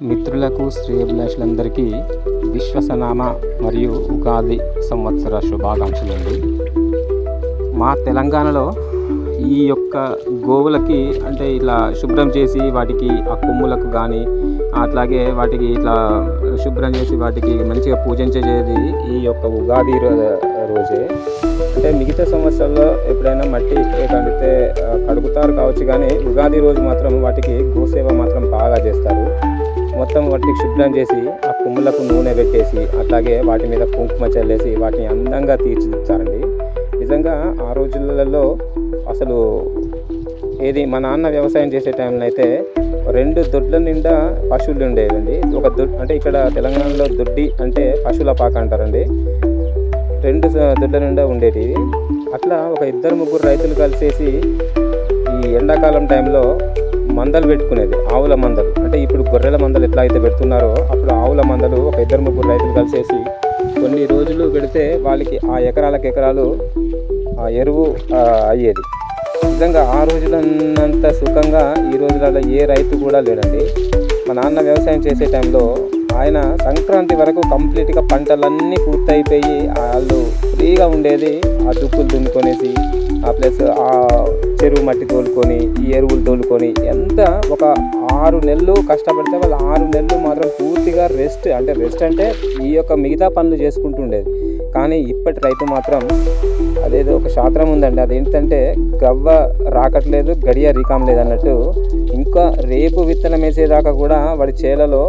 మిత్రులకు శ్రేయభిలాషులందరికీ విశ్వసనామ మరియు ఉగాది సంవత్సర శుభాకాంక్షలండి మా తెలంగాణలో ఈ యొక్క గోవులకి అంటే ఇలా శుభ్రం చేసి వాటికి ఆ కొమ్ములకు కానీ అట్లాగే వాటికి ఇట్లా శుభ్రం చేసి వాటికి మంచిగా పూజించేది ఈ యొక్క ఉగాది రోజే. అంటే మిగతా సంవత్సరాల్లో ఎప్పుడైనా మట్టి కడిగితే కడుగుతారు కావచ్చు కానీ ఉగాది రోజు మాత్రం వాటికి గోసేవ మాత్రం బాగా చేస్తారు. మొత్తం వాటికి శుభ్రం చేసి ఆ కొమ్ములకు నూనె పెట్టేసి అట్లాగే వాటి మీద కుంకుమ చల్లేసి వాటిని అందంగా తీర్చిదిద్దుతారండి. నిజంగా ఆ రోజులలో అసలు ఏది మా నాన్న వ్యవసాయం చేసే టైంలో అయితే రెండు దొడ్ల నిండా పశువులు ఉండేవండి. ఒక దొడ్ అంటే ఇక్కడ తెలంగాణలో దొడ్డి అంటే పశువుల పాక అంటారండి. రెండు స- దొడ్ల నిండా ఉండేటివి. అట్లా ఒక ఇద్దరు ముగ్గురు రైతులు కలిసేసి ఈ ఎండాకాలం టైంలో మందలు పెట్టుకునేది ఆవుల మందలు. ఇప్పుడు గొర్రెల మందలు ఎట్లా అయితే పెడుతున్నారో అప్పుడు ఆవుల మందలు ఒక ఇద్దరు ముగ్గురు రైతులు కలిసేసి కొన్ని రోజులు పెడితే వాళ్ళకి ఆ ఎకరాలకు ఎకరాలు ఆ ఎరువు అయ్యేది. నిజంగా ఆ రోజులన్నంత సుఖంగా ఈ రోజులలో ఏ రైతు కూడా లేడండి. మా నాన్న వ్యవసాయం చేసే టైంలో ఆయన సంక్రాంతి వరకు కంప్లీట్గా పంటలన్నీ పూర్తయిపోయి వాళ్ళు ఫ్రీగా ఉండేది ఆ దుక్కులు దున్నుకొనేసి ఆ ప్లస్ ఆ చెరువు మట్టి తోలుకొని ఈ ఎరువులు తోలుకొని ఎంత ఒక ఆరు నెలలు కష్టపడితే వాళ్ళు ఆరు నెలలు మాత్రం పూర్తిగా రెస్ట్ అంటే రెస్ట్ అంటే ఈ యొక్క మిగతా పనులు చేసుకుంటుండేది. కానీ ఇప్పటి రైతు మాత్రం అదేదో ఒక శాస్త్రం ఉందండి. అదేంటంటే గవ్వ రాకట్లేదు గడియ రీకాం లేదు అన్నట్టు ఇంకా రేపు విత్తనం వేసేదాకా కూడా వాడి చేలలో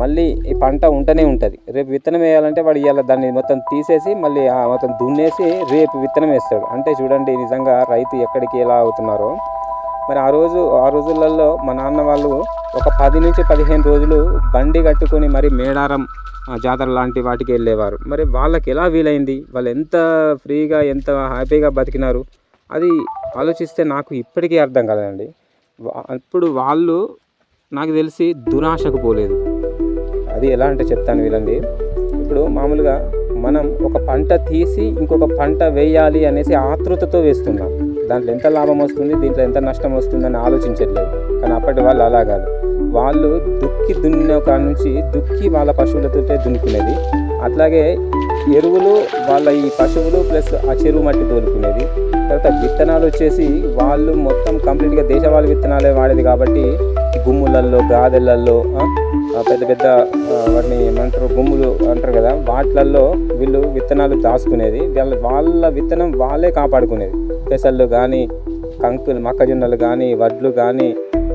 మళ్ళీ ఈ పంట ఉంటూనే ఉంటుంది. రేపు విత్తనం వేయాలంటే వాడు ఇవాళ దాన్ని మొత్తం తీసేసి మళ్ళీ ఆ మొత్తం దున్నేసి రేపు విత్తనం వేస్తాడు. అంటే చూడండి నిజంగా రైతు ఎక్కడికి ఎలా అవుతున్నారో. మరి ఆ రోజు ఆ రోజులలో మా నాన్న వాళ్ళు ఒక పది నుంచి పదిహేను రోజులు బండి కట్టుకొని మరి మేడారం జాతర లాంటి వాటికి వెళ్ళేవారు. మరి వాళ్ళకి ఎలా వీలైంది? వాళ్ళు ఎంత ఫ్రీగా ఎంత హ్యాపీగా బతికినారు? అది ఆలోచిస్తే నాకు ఇప్పటికీ అర్థం కదండి వా- ఇప్పుడు వాళ్ళు నాకు తెలిసి దురాశకు పోలేదు. అది ఎలా అంటే చెప్తాను వీళ్ళండి ఇప్పుడు మామూలుగా మనం ఒక పంట తీసి ఇంకొక పంట వేయాలి అనేసి ఆతృతతో వేస్తున్నాం. దాంట్లో ఎంత లాభం వస్తుంది దీంట్లో ఎంత నష్టం వస్తుందని ఆలోచించట్లేదు. కానీ అప్పటి వాళ్ళు అలా కాదు. వాళ్ళు దుక్కి దున్నిన కాడ నుంచి దుక్కి వాళ్ళ పశువులతో దున్నుకునేది. అట్లాగే ఎరువులు వాళ్ళ ఈ పశువులు ప్లస్ ఆ చెరువు మట్టి తోలుకునేది. తర్వాత విత్తనాలు వచ్చేసి వాళ్ళు మొత్తం కంప్లీట్గా దేశవాళి విత్తనాలే వాడేది కాబట్టి గుమ్ములల్లో గాదెలల్లో పెద్ద పెద్ద వాటిని ఏమంటారు గుమ్ములు అంటారు కదా వాటిలల్లో వీళ్ళు విత్తనాలు దాచుకునేది. వాళ్ళ వాళ్ళ విత్తనం వాళ్ళే కాపాడుకునేది. పెసళ్ళు కానీ కంకులు మొక్కజొన్నలు కానీ వడ్లు కానీ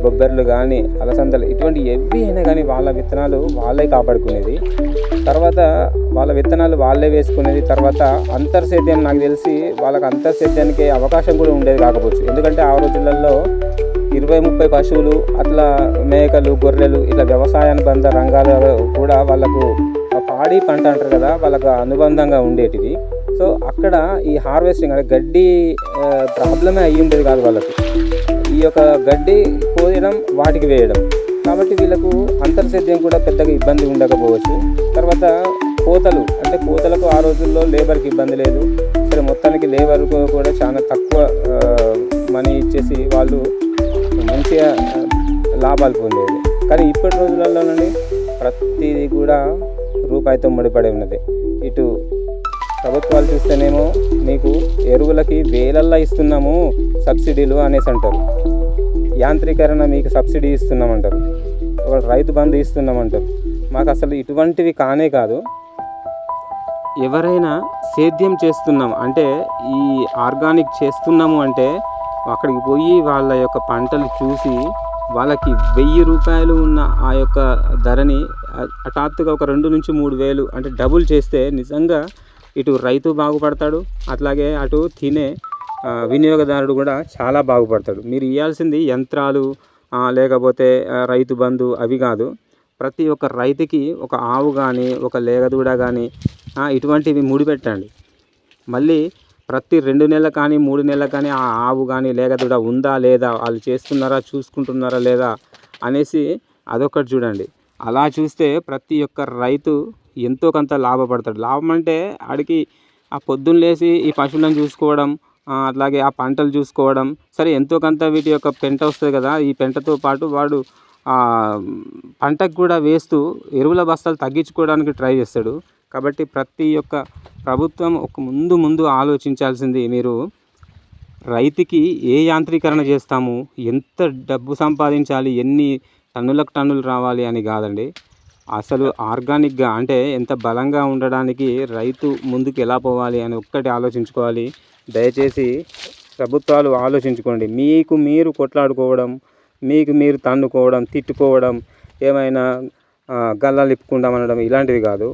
బొబ్బర్లు కానీ అలసందలు ఇటువంటి ఎవి అయినా కానీ వాళ్ళ విత్తనాలు వాళ్ళే కాపాడుకునేది. తర్వాత వాళ్ళ విత్తనాలు వాళ్ళే వేసుకునేది. తర్వాత అంతర్సేద్యం నాకు తెలిసి వాళ్ళకి అంతర్సేద్యానికి అవకాశం కూడా ఉండేది కాకపోవచ్చు. ఎందుకంటే ఆ రోజులలో ఇరవై ముప్పై పశువులు అట్లా మేకలు గొర్రెలు ఇట్లా వ్యవసాయానుబంధ రంగాలు కూడా వాళ్ళకు పాడి పంట అంటారు కదా వాళ్ళకు అనుబంధంగా ఉండేటివి. సో అక్కడ ఈ హార్వెస్టింగ్ అంటే గడ్డి ప్రాబ్లమే అయ్యి ఉండేది కాదు వాళ్ళకు. ఈ యొక్క గడ్డి కోయడం వాటికి వేయడం. కాబట్టి వీళ్ళకు అంతర్సేద్యం కూడా పెద్దగా ఇబ్బంది ఉండకపోవచ్చు. తర్వాత కోతలు అంటే కోతలకు ఆ రోజుల్లో లేబర్కి ఇబ్బంది లేదు. సరే మొత్తానికి లేబర్కు కూడా చాలా తక్కువ మనీ ఇచ్చేసి వాళ్ళు మంచిగా లాభాలు పొందేది. కానీ ఇప్పటి రోజులలోనే ప్రతిదీ కూడా రూపాయితో ముడిపడి ఉన్నది. ఇటు ప్రభుత్వాలు చూస్తేనేమో మీకు ఎరువులకి వేలల్లో ఇస్తున్నాము సబ్సిడీలు అనేసి అంటారు. యాంత్రీకరణ మీకు సబ్సిడీ ఇస్తున్నామంటారు. ఒక రైతు బంధు ఇస్తున్నామంటారు. మాకు అసలు ఇటువంటివి కానే కాదు. ఎవరైనా సేద్యం చేస్తున్నాం అంటే ఈ ఆర్గానిక్ చేస్తున్నాము అంటే అక్కడికి పోయి వాళ్ళ యొక్క పంటలు చూసి వాళ్ళకి వెయ్యి రూపాయలు ఉన్న ఆ యొక్క ధరని హఠాత్తుగా ఒక రెండు నుంచి మూడు వేలు అంటే డబుల్ చేస్తే నిజంగా ఇటు రైతు బాగుపడతాడు అట్లాగే అటు తినే వినియోగదారుడు కూడా చాలా బాగుపడతాడు. మీరు ఇవ్వాల్సింది యంత్రాలు లేకపోతే రైతు బంధు అవి కాదు. ప్రతి ఒక్క రైతుకి ఒక ఆవు కానీ ఒక లేగదూడ కానీ ఇటువంటివి ముడిపెట్టండి. మళ్ళీ ప్రతి రెండు నెలలు కానీ మూడు నెలలు కానీ ఆ ఆవు కానీ లేగదూడ ఉందా లేదా వాళ్ళు చేస్తున్నారా చూసుకుంటున్నారా లేదా అనేసి అదొకటి చూడండి. అలా చూస్తే ప్రతి ఒక్క రైతు ఎంతో కొంత లాభపడతాడు. లాభం అంటే ఆడికి ఆ పొద్దున్న లేచి ఈ పశువులను చూసుకోవడం అట్లాగే ఆ పంటలు చూసుకోవడం సరే ఎంతో కొంత వీటి యొక్క పెంట వస్తుంది కదా ఈ పెంటతో పాటు వాడు పంటకు కూడా వేస్తూ ఎరువుల బస్తాలు తగ్గించుకోవడానికి ట్రై చేస్తాడు. కాబట్టి ప్రతి ఒక్క ప్రభుత్వం ఒక ముందు ముందు ఆలోచించాల్సింది మీరు రైతుకి ఏ యాంత్రీకరణ చేస్తాము ఎంత డబ్బు సంపాదించాలి ఎన్ని టన్నులకు టన్నులు రావాలి అని కాదండి. అసలు ఆర్గానిక్గా అంటే ఎంత బలంగా ఉండడానికి రైతు ముందుకు ఎలా పోవాలి అని ఒక్కటి ఆలోచించుకోవాలి. దయచేసి ప్రభుత్వాలు ఆలోచించుకోండి. మీకు మీరు కొట్లాడుకోవడం మీకు మీరు తన్నుకోవడం తిట్టుకోవడం ఏమైనా గల్లా గల్లాలు అనడం ఇలాంటివి కాదు.